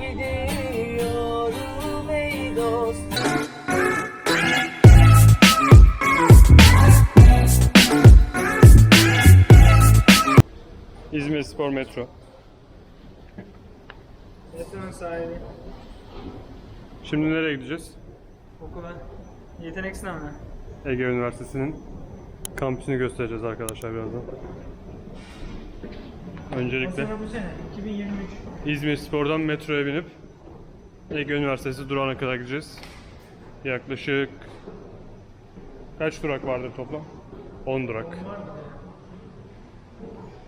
gidiyorum ey dost İzmir Spor Metro. Metronun sahibi. Şimdi nereye gideceğiz? Okula. Yetenek sınavına. Ege Üniversitesi'nin kampüsünü göstereceğiz arkadaşlar birazdan. Öncelikle bu sene. 2023. İzmir Spor'dan metroya binip Ege Üniversitesi durağına kadar gideceğiz. Yaklaşık kaç durak vardır toplam? 10 durak.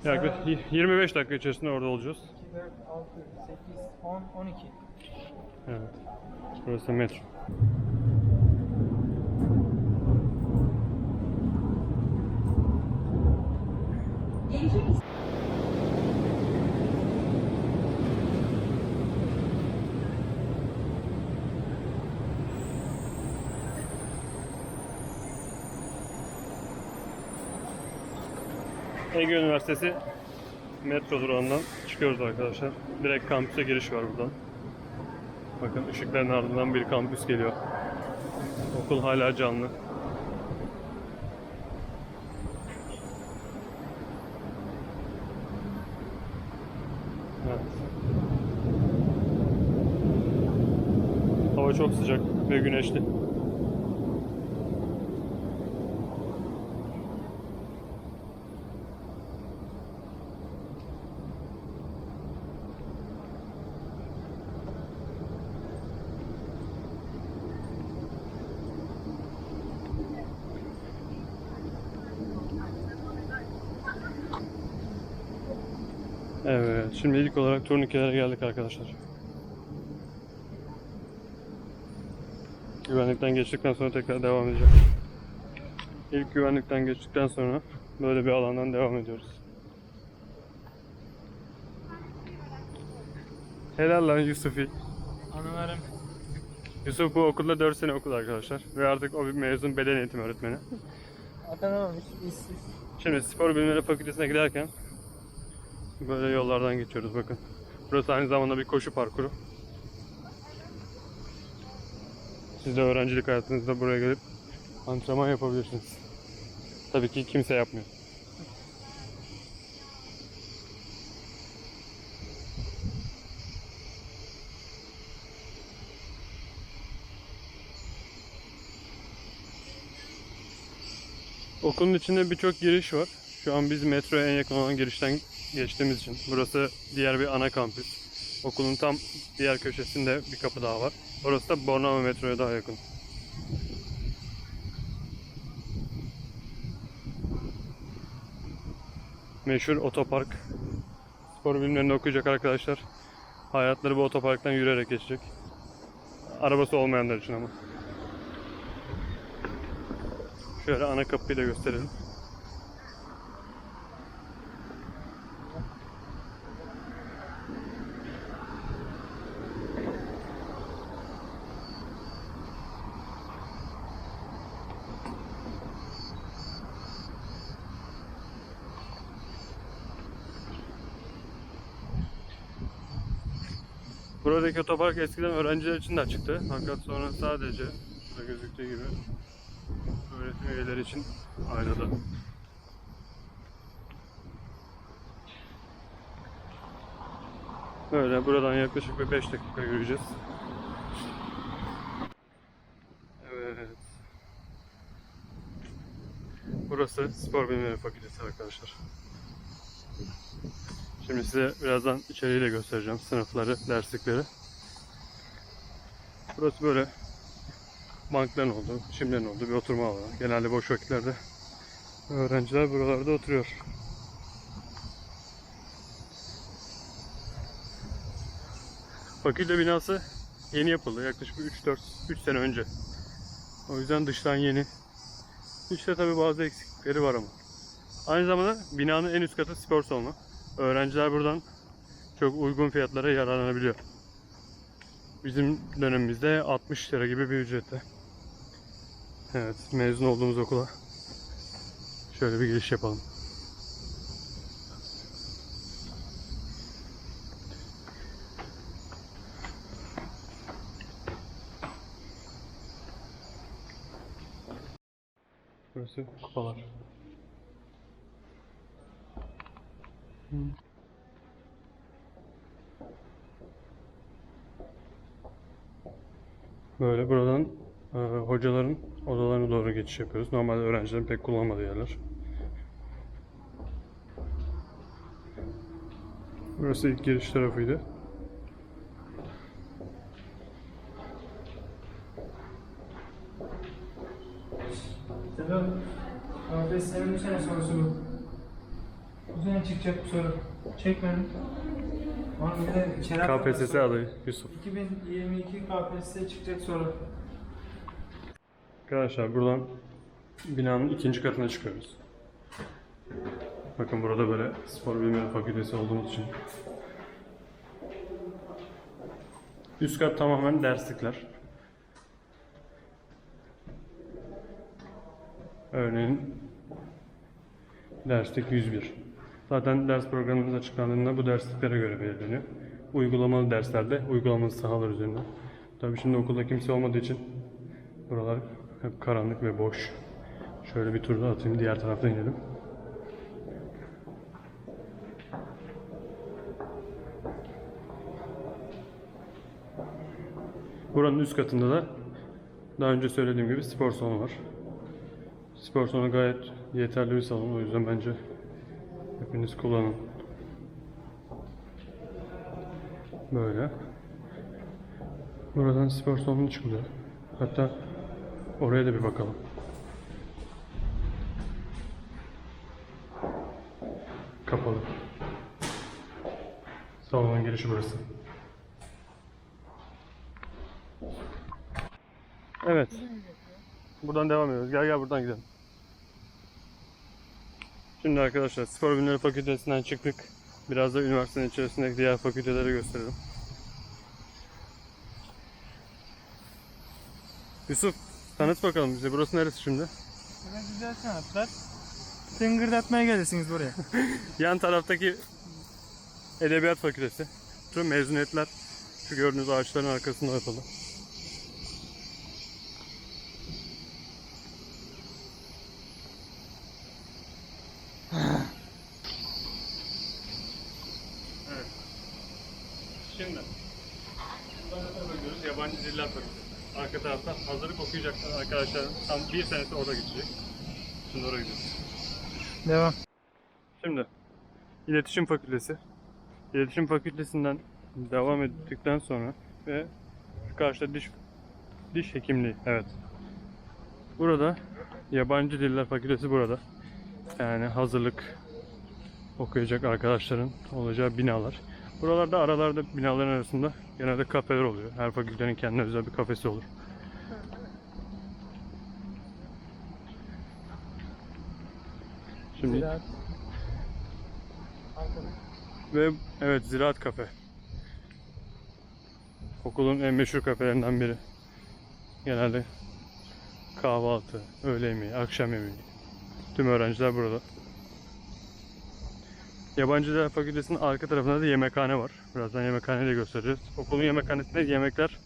Yaklaşık y- 25 dakika içerisinde orada olacağız. 2, 4, 6, 8, 10, 12. Evet. Burası metro. Ege Üniversitesi metro durağından çıkıyoruz arkadaşlar. Direkt kampüse giriş var buradan. Bakın ışıkların ardından bir kampüs geliyor. Okul hala canlı. Evet. Hava çok sıcak ve güneşli. Evet, şimdi ilk olarak turnikelere geldik arkadaşlar. Güvenlikten geçtikten sonra tekrar devam edeceğim. İlk güvenlikten geçtikten sonra böyle bir alandan devam ediyoruz. Helal lan Yusuf'i. Anılarım. Yusuf bu okulda 4 sene okudu arkadaşlar. Ve artık o bir mezun beden eğitimi öğretmeni. Atanamamış. Şimdi spor bilimleri fakültesine giderken böyle yollardan geçiyoruz bakın. Burası aynı zamanda bir koşu parkuru. Siz de öğrencilik hayatınızda buraya gelip antrenman yapabilirsiniz. Tabii ki kimse yapmıyor. Okulun içinde birçok giriş var. Şu an biz metroya en yakın olan girişten geçtiğimiz için. Burası diğer bir ana kampüs. Okulun tam diğer köşesinde bir kapı daha var. Orası da Bornova metroya daha yakın. Meşhur otopark. Spor bilimlerinde okuyacak arkadaşlar. Hayatları bu otoparktan yürüyerek geçecek. Arabası olmayanlar için ama. Şöyle ana kapıyı da gösterelim. Buradaki otopark eskiden öğrenciler için de açıktı. Fakat sonra sadece burada gözüktüğü gibi öğretim üyeleri için ayrıldı. Böyle buradan yaklaşık bir 5 dakika yürüyeceğiz. Evet. Burası Spor Bilimleri Fakültesi arkadaşlar. Şimdi size birazdan içeriği de göstereceğim. Sınıfları, derslikleri. Burası böyle bankların olduğu, çimlerin olduğu bir oturma alanı. Genelde boş vakitlerde öğrenciler buralarda oturuyor. Fakülte binası yeni yapıldı. Yaklaşık 3-4 3 sene önce. O yüzden dıştan yeni. İşte tabi bazı eksiklikleri var ama. Aynı zamanda binanın en üst katı spor salonu. Öğrenciler buradan çok uygun fiyatlara yararlanabiliyor. Bizim dönemimizde 60 lira gibi bir ücretle. Evet mezun olduğumuz okula şöyle bir giriş yapalım. Burası kupalar. Böyle buradan e, hocaların odalarına doğru geçiş yapıyoruz. Normalde öğrencilerin pek kullanmadığı yerler. Burası ilk giriş tarafıydı. Selam. KPSS'nin bu sene sorusu bu. Sene çıkacak bu soru. Çek beni. Oğlum bir de atma KPSS soru. adayı Yusuf. 2022 KPSS çıkacak soru. Arkadaşlar buradan binanın ikinci katına çıkıyoruz. Bakın burada böyle spor bilimleri fakültesi olduğumuz için. Üst kat tamamen derslikler. Örneğin derslik 101. Zaten ders programımız açıklandığında bu dersliklere göre belirleniyor. Uygulamalı derslerde uygulamalı sahalar üzerinden. Tabii şimdi okulda kimse olmadığı için buralar hep karanlık ve boş. Şöyle bir tur atayım diğer tarafta inelim. Buranın üst katında da daha önce söylediğim gibi spor salonu var. Spor salonu gayet yeterli bir salon. O yüzden bence hepiniz kullanın. Böyle. Buradan spor salonu çıkılıyor. Hatta oraya da bir bakalım. Kapalı. Salonun girişi burası. Evet. Buradan devam ediyoruz. Gel gel buradan gidelim. Şimdi arkadaşlar Spor Bilimleri Fakültesinden çıktık. Biraz da üniversitenin içerisindeki diğer fakülteleri gösterelim. Yusuf, tanıt bakalım bize. Burası neresi şimdi? Böyle güzel sanatlar. Tıngırdatmaya gelirsiniz buraya. Yan taraftaki Edebiyat Fakültesi. Tüm mezuniyetler şu gördüğünüz ağaçların arkasında yapıldı. Diller Fakültesi. Arka tarafta hazırlık okuyacaklar arkadaşlar. Tam bir senesi orada geçecek. Şimdi oraya gidiyoruz. Devam. Şimdi İletişim Fakültesi. İletişim Fakültesinden devam ettikten sonra ve karşıda diş diş hekimliği. Evet. Burada Yabancı Diller Fakültesi burada. Yani hazırlık okuyacak arkadaşların olacağı binalar. Buralarda aralarda binaların arasında genelde kafeler oluyor. Her fakültenin kendine özel bir kafesi olur. Şimdi Ziraat. Ve evet Ziraat Kafe. Okulun en meşhur kafelerinden biri. Genelde kahvaltı, öğle yemeği, akşam yemeği. Tüm öğrenciler burada. Yabancı Dil Fakültesi'nin arka tarafında da yemekhane var. Birazdan yemekhaneyi de göstereceğiz. Okulun yemekhanesinde yemekler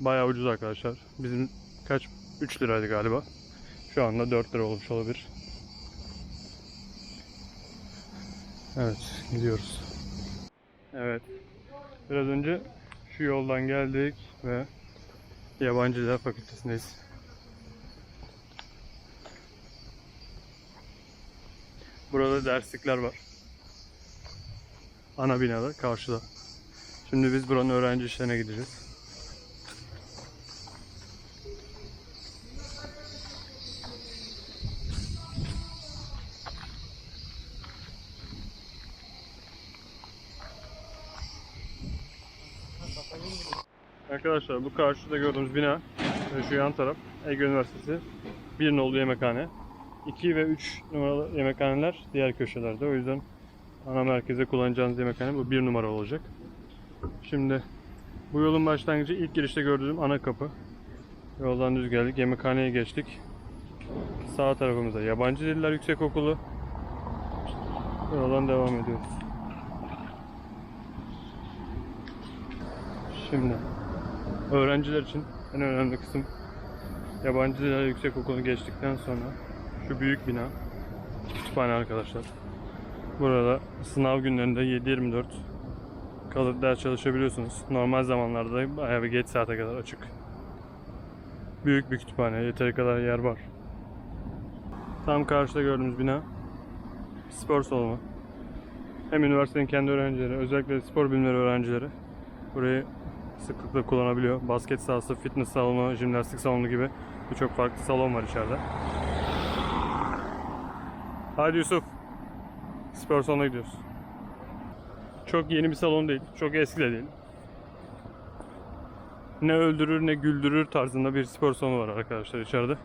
bayağı ucuz arkadaşlar. Bizim kaç 3 liraydı galiba. Şu anda 4 lira olmuş olabilir. Evet, gidiyoruz. Evet. Biraz önce şu yoldan geldik ve Yabancı Dil Fakültesindeyiz. Burada derslikler var. Ana binada karşıda. Şimdi biz buranın öğrenci işlerine gideceğiz. Arkadaşlar bu karşıda gördüğümüz bina şu yan taraf Ege Üniversitesi bir nolu yemekhane. 2 ve 3 numaralı yemekhaneler diğer köşelerde. O yüzden ana merkeze kullanacağınız yemekhane bu bir numara olacak. Şimdi bu yolun başlangıcı ilk girişte gördüğüm ana kapı. Yoldan düz geldik. Yemekhaneye geçtik. Sağ tarafımızda Yabancı Diller Yüksekokulu. Yoldan devam ediyoruz. Şimdi öğrenciler için en önemli kısım Yabancı Diller Yüksek Okulu geçtikten sonra şu büyük bina kütüphane arkadaşlar. Burada sınav günlerinde 7-24 kalıp ders çalışabiliyorsunuz. Normal zamanlarda bayağı bir geç saate kadar açık. Büyük bir kütüphane, yeteri kadar yer var. Tam karşıda gördüğümüz bina spor salonu. Hem üniversitenin kendi öğrencileri, özellikle spor bilimleri öğrencileri burayı sıklıkla kullanabiliyor. Basket sahası, fitness salonu, jimnastik salonu gibi birçok farklı salon var içeride. Hadi Yusuf. Spor salonuna gidiyoruz. Çok yeni bir salon değil. Çok eski de değil. Ne öldürür ne güldürür tarzında bir spor salonu var arkadaşlar içeride.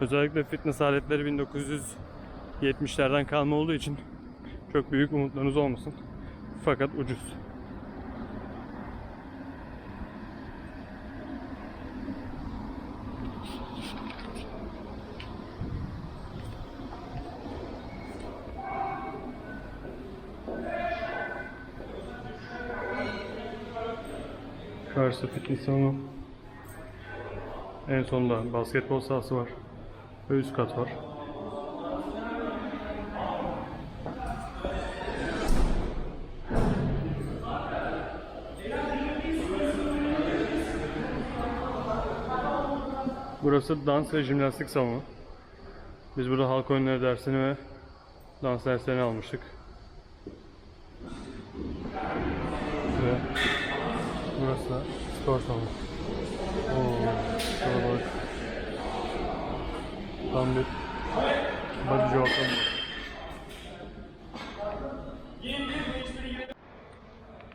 Özellikle fitness aletleri 1970'lerden kalma olduğu için çok büyük umutlarınız olmasın. Fakat ucuz. Karşı fitness salonu. En sonunda basketbol sahası var. Ve üst kat var. Burası dans ve jimnastik salonu. Biz burada halk oyunları dersini ve dans derslerini almıştık. Ve burası da spor salonu. Oo, kalabalık. Tam bir bodyci ortamı.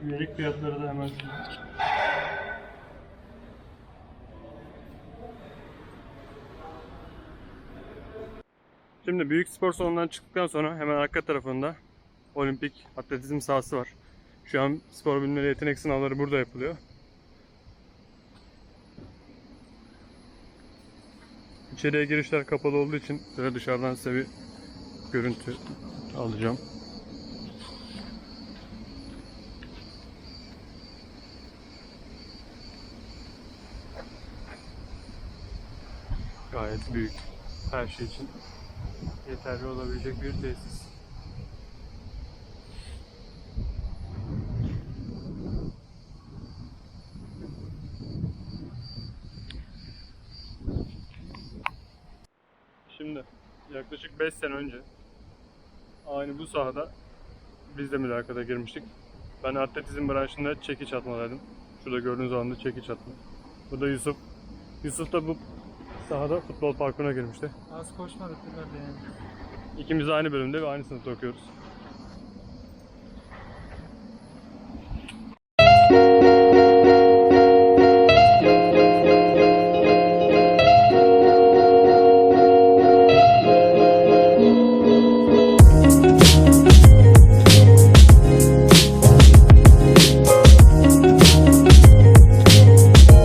Üyelik fiyatları da hemen şurada. Şimdi büyük spor salonundan çıktıktan sonra hemen arka tarafında olimpik atletizm sahası var. Şu an spor bilimleri yetenek sınavları burada yapılıyor. İçeriye girişler kapalı olduğu için böyle dışarıdan size bir görüntü alacağım. Gayet büyük. Her şey için yeterli olabilecek bir tesis. Şimdi yaklaşık 5 sene önce aynı bu sahada biz de mülakata girmiştik. Ben atletizm branşında çekiç atmadaydım. Şurada gördüğünüz anda çekiç atma. Bu da Yusuf. Yusuf da bu sahada futbol parkuruna girmişti. Az koşmadık bunlar yani. İkimiz aynı bölümde ve aynı sınıfta okuyoruz.